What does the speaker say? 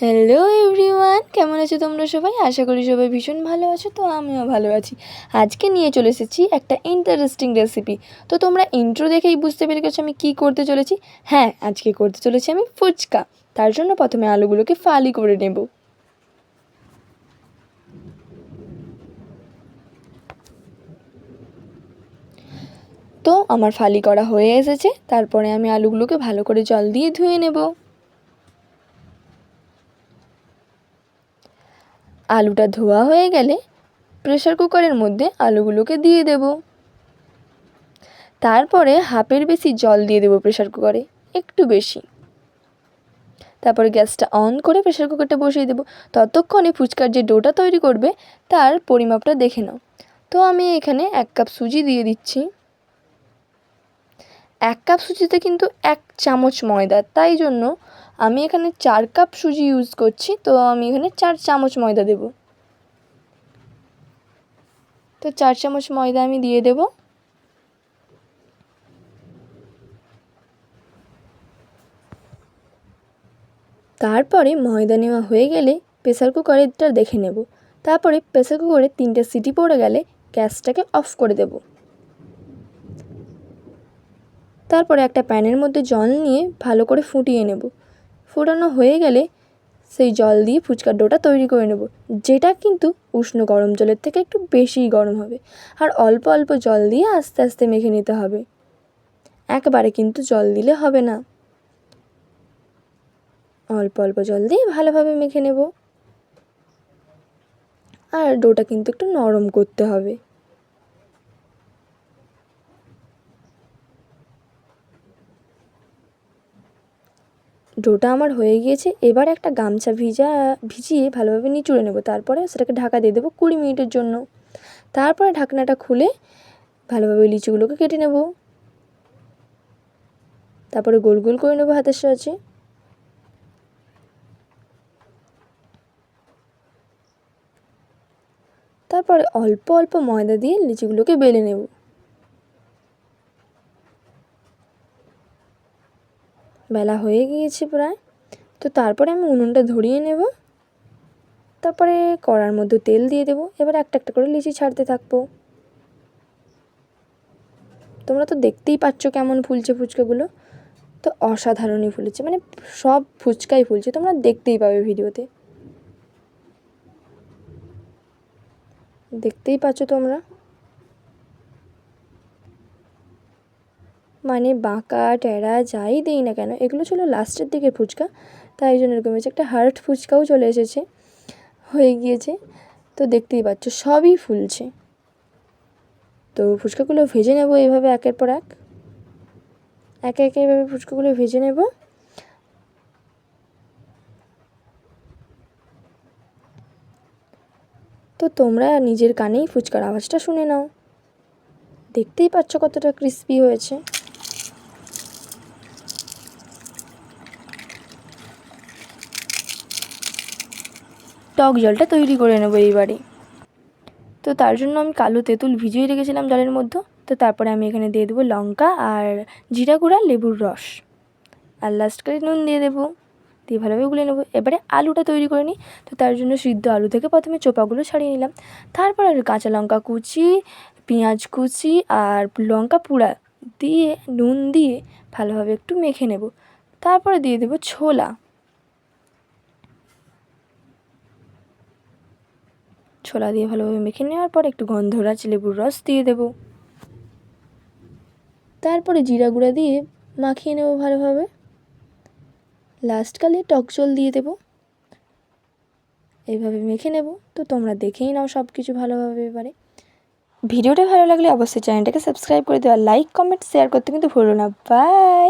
Hello everyone কেমন আছো তোমরা সবাই? আশা করি সবাই ভীষণ ভালো আছো, তো আমিও ভালো আছি। আজকে নিয়ে চলে এসেছি একটা ইন্টারেস্টিং রেসিপি তো তোমরা ইন্ট্রো দেখেই বুঝতে পেরে গেছো আমি কী করতে চলেছি। হ্যাঁ আজকে করতে চলেছি আমি ফুচকা। তার জন্য প্রথমে আলুগুলোকে ফালি করে নেব। তো আমার ফালি করা হয়ে এসেছে। তারপরে আমি আলুগুলোকে ভালো করে জল দিয়ে ধুয়ে নেব। আলুটা ধোয়া হয়ে গেলে প্রেশার কুকারের মধ্যে আলুগুলোকে দিয়ে দেব। তারপরে হাফের বেশি জল দিয়ে দেবো প্রেশার কুকারে একটু বেশি। তারপরে গ্যাসটা অন করে প্রেশার কুকারটা বসিয়ে দেবো। ততক্ষণে ফুচকার যে ডোটা তৈরি করবে, তার পরিমাপটা দেখে নাও। তো আমি এখানে এক কাপ সুজি দিয়ে দিচ্ছি। এক কাপ সুজিতে কিন্তু এক চামচ ময়দা, তাই জন্য আমি এখানে চার কাপ সুজি ইউজ করছি, তো আমি এখানে চার চামচ ময়দা দেব। তো চার চামচ ময়দা আমি দিয়ে দেব। তারপরে ময়দা নেওয়া হয়ে গেলে প্রেসার কুকারেরটা দেখে নেব। তারপরে প্রেসার কুকারে তিনটে সিটি পড়ে গেলে গ্যাসটাকে অফ করে দেব। তারপরে একটা প্যানের মধ্যে জল নিয়ে ভালো করে ফুটিয়ে নেব। ফোটানো হয়ে গেলে সেই জল দিয়ে ফুচকার ডোটা তৈরি করে নেব। যেটা কিন্তু উষ্ণ গরম জলের থেকে একটু বেশিই গরম হবে। আর অল্প অল্প জল দিয়ে আস্তে আস্তে মেখে নিতে হবে। একবারে কিন্তু জল দিলে হবে না। অল্প অল্প জল দিয়ে ভালোভাবে মেখে নেব। আর ডোটা কিন্তু একটু নরম করতে হবে। ডোটা আমার হয়ে গিয়েছে, এবার একটা গামছা ভিজা, ভিজিয়ে ভালোভাবে নিচুড়ে নেব। তারপরে সেটাকে ঢাকা দিয়ে দেবো কুড়ি মিনিটের জন্য। তারপরে ঢাকনাটা খুলে ভালোভাবে লিচুগুলোকে কেটে নেব। তারপরে গোল গোল করে নেব হাতের সাহায্যে। তারপরে অল্প অল্প ময়দা দিয়ে লিচুগুলোকে বেলে নেব। বেলা হয়ে গিয়েছে প্রায়। তো তারপরে আমি উনুনটা ধরিয়ে নেব। তারপরে কড়ার মধ্যে তেল দিয়ে দেবো। এবার একটা একটা করে লিচি ছাড়তে থাকব। তোমরা তো দেখতেই পাচ্ছ কেমন ফুলছে ফুচকাগুলো। তো অসাধারণই ফুলেছে। মানে সব ফুচকাই ফুলছে। তোমরা দেখতেই পাবে ভিডিওতে। দেখতেই পাচ্ছ তোমরা? মানে বাঁকা ট্যাড়া যাই দিই না কেন, এগুলো ছিল লাস্টের দিকের ফুচকা। তাই জন্য এরকম হয়েছে। একটা হার্ট ফুচকাও চলে এসেছে, হয়ে গিয়েছে। তো দেখতেই পাচ্ছ, সবই ফুলছে। তো ফুচকাগুলো ভেজে নেব এইভাবে একের পর এক। একে একে এভাবে ফুচকাগুলো ভেজে নেব। তো তোমরা নিজের কানেই ফুচকার আওয়াজটা শুনে নাও। দেখতেই পাচ্ছ কতটা ক্রিস্পি হয়েছে। টক জলটা তৈরি করে নেব এইবারে। তো তার জন্য আমি কালো তেঁতুল ভিজিয়ে রেখেছিলাম জলের মধ্যে। তো তারপরে আমি এখানে দিয়ে দেবো লঙ্কা আর জিরা গুঁড়া, লেবুর রস। আর লাস্ট করে নুন দিয়ে দেবো। দিয়ে ভালোভাবে গুলে নেব। এবারে আলুটা তৈরি করে নিই। তো তার জন্য সিদ্ধ আলু থেকে প্রথমে চোপাগুলো ছাড়িয়ে নিলাম। তারপর আর কাঁচা লঙ্কা কুচি, পেঁয়াজ কুচি আর লঙ্কা পুড়া দিয়ে, নুন দিয়ে ভালোভাবে একটু মেখে নেব। তারপরে দিয়ে দেবো ছোলা। ছোলা দিয়ে ভালোভাবে মেখে নেওয়ার পর একটু গন্ধরাজ লেবুর রস দিয়ে দেব। তারপরে জিরা গুঁড়া দিয়ে মাখিয়ে নেব ভালোভাবে। লাস্টকালে টক জল দিয়ে দেব। এইভাবে মেখে নেব। তো তোমরা দেখেই নাও সব কিছু ভালোভাবে এবারে। ভিডিওটা ভালো লাগলে অবশ্যই চ্যানেলটাকে সাবস্ক্রাইব করে দেওয়া লাইক, কমেন্ট, শেয়ার করতে কিন্তু ভুলো না। বাই!